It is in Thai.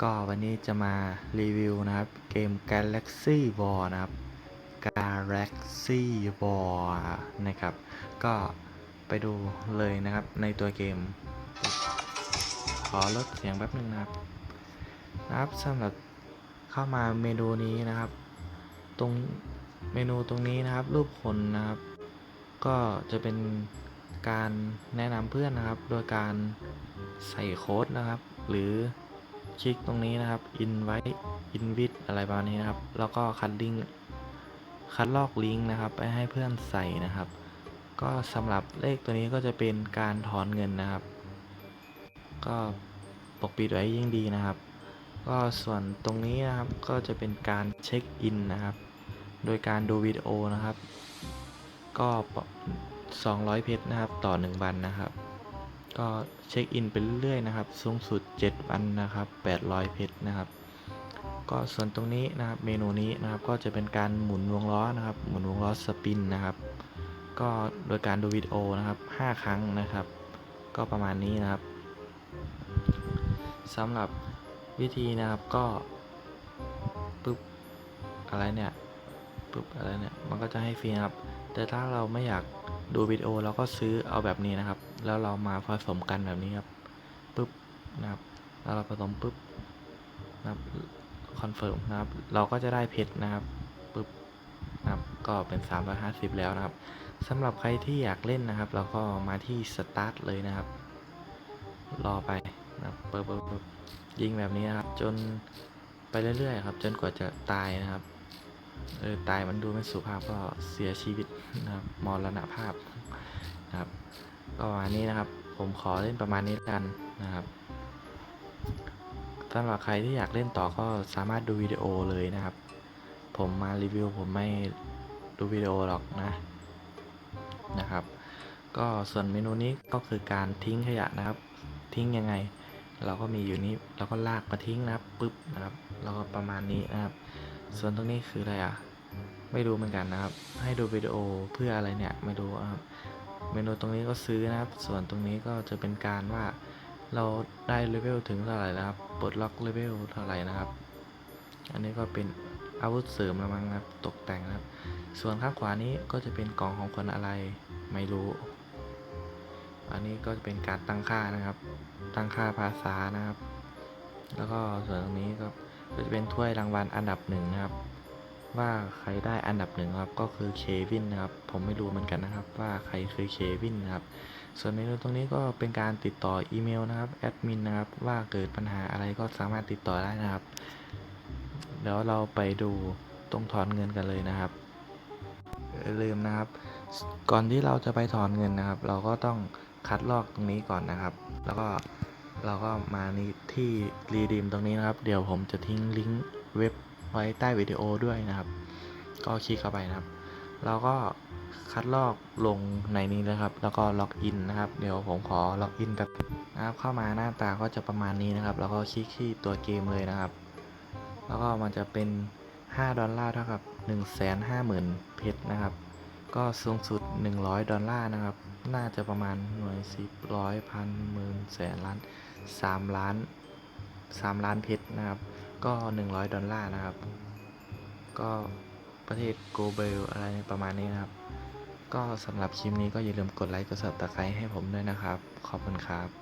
ก็วันนี้จะมารีวิวนะครับ เกม Galaxy War นะครับ Galaxy War นะครับ ก็ไปดูเลยนะครับในตัวเกม ขอลดเสียงแป๊บนึงนะครับนะครับสำหรับเข้ามาเมนูนี้นะครับ ตรงเมนูตรงนี้นะครับ รูปคนนะครับ ก็จะเป็นการแนะนำเพื่อนนะครับ โดยการใส่โค้ดนะครับ หรือ คลิกตรงนี้นะครับ invite invite อะไรประมาณนี้นะครับ แล้วก็คัดลิงคัดลอกลิงก์นะครับ ไปให้เพื่อนใส่นะครับ ก็สำหรับเลขตัวนี้ก็จะเป็นการถอนเงินนะครับ ก็ปกปิดไว้ยิ่งดีนะครับ ก็ส่วนตรงนี้นะครับก็จะเป็นการเช็คอินนะครับ โดยการดูวิดีโอนะครับ ก็ 200 เพชรนะครับต่อ 1 วันนะครับ ก็เช็คอินไปเรื่อยๆนะครับ สูงสุด 7 วันนะครับ 800 เพชรนะครับ ก็ส่วนตรงนี้นะครับ เมนูนี้นะครับ ก็จะเป็นการหมุนวงล้อนะครับ หมุนวงล้อสปินนะครับ ก็โดยการดูวิดีโอนะครับ 5 ครั้งนะครับ ก็ประมาณนี้นะครับสำหรับวิธีนะครับก็ปึ๊บอะไรเนี่ยปึ๊บอะไรเนี่ย มันก็จะให้ฟรีนะครับ แต่ถ้าเราไม่อยาก ดูวิดีโอเราก็ซื้อเอาแบบนี้นะครับ แล้วเรามาผสมกันแบบนี้ครับปึ๊บนะครับแล้วเราผสมปึ๊บนะครับคอนเฟิร์มนะครับ เราก็จะได้เพชรนะครับปึ๊บนะครับ ก็เป็น 350 แล้วนะครับสำหรับใครที่อยากเล่นนะครับ เราก็มาที่สตาร์ทเลยนะครับ รอไปนะครับปึ๊บปึ๊บปึ๊บยิงแบบนี้นะครับ จนไปเรื่อยๆครับ จนกว่าจะตายนะครับ เออตายมันดูไม่สุภาพก็เสียชีวิตนะครับมรณภาพนะครับ ก็วันนี้นะครับ ผมขอเล่นประมาณนี้กันนะครับสำหรับใครที่อยากเล่นต่อก็สามารถดูวิดีโอเลยนะครับ ผมมารีวิวผมไม่ดูวิดีโอหรอกนะนะครับ ก็ส่วนเมนูนี้ก็คือการทิ้งขยะนะครับ ทิ้งยังไง เราก็มีอยู่นี้เราก็ลากมาทิ้งนะครับปึ๊บนะครับ แล้วก็ประมาณนี้นะครับ ส่วนตรงนี้คืออะไรอะ ไม่รู้เหมือนกันนะครับ ให้ดูวิดีโอเพื่ออะไรเนี่ยไม่รู้ครับเมนูตรงนี้ก็ซื้อนะครับ ส่วนตรงนี้ก็จะเป็นการว่าเราได้เลเวลถึงเท่าไหร่แล้วครับ ปลดล็อกเลเวลเท่าไหร่นะครับ อันนี้ก็เป็นอาวุธเสริมละมั้งครับ ตกแต่งนะครับ ส่วนข้างขวานี้ก็จะเป็นกล่องของคนอะไรไม่รู้ อันนี้ก็จะเป็นการตั้งค่านะครับ ตั้งค่าภาษานะครับ แล้วก็ส่วนตรงนี้ก็ ก็จะเป็นถ้วยรางวัลอันดับหนึ่งนะครับ ว่าใครได้อันดับหนึ่งครับก็คือเควินนะครับ ผมไม่รู้เหมือนกันนะครับ ว่าใครคือเควินนะครับ ส่วนเมนูตรงนี้ก็เป็นการติดต่ออีเมลนะครับแอดมินนะครับ ว่าเกิดปัญหาอะไรก็สามารถติดต่อได้นะครับเดี๋ยวเราไปดูตรงถอนเงินกันเลยนะครับอย่าลืมนะครับ ก่อนที่เราจะไปถอนเงินนะครับ เราก็ต้องคัดลอกตรงนี้ก่อนนะครับ แล้วก็ เราก็มานี่ที่รีดีมตรงนี้นะครับ เดี๋ยวผมจะทิ้งลิงก์เว็บไว้ใต้วิดีโอด้วยนะครับ ก็คลิกเข้าไปนะครับ เราก็คัดลอกลงในนี้นะครับ แล้วก็ล็อกอินนะครับ เดี๋ยวผมขอล็อกอินแบบนะครับ เข้ามาหน้าตาก็จะประมาณนี้นะครับ แล้วก็คลิกที่ตัวเกมเลยนะครับ แล้วก็มันจะเป็น 5 ดอลลาร์เท่ากับ 150,000 เพชรนะครับ ก็สูงสุด 100 ดอลลาร์นะครับ น่าจะประมาณหน่วยสิบร้อยพันหมื่นแสนล้าน 3 ล้าน 3 ล้านเพชรนะครับ ก็ 100 ดอลลาร์นะครับ ก็ประเทศโกเบลอะไรประมาณนี้นะครับ ก็สำหรับคลิปนี้ก็อย่าลืมกดไลค์กดซับสไครต์ให้ผมด้วยนะครับ ขอบคุณครับ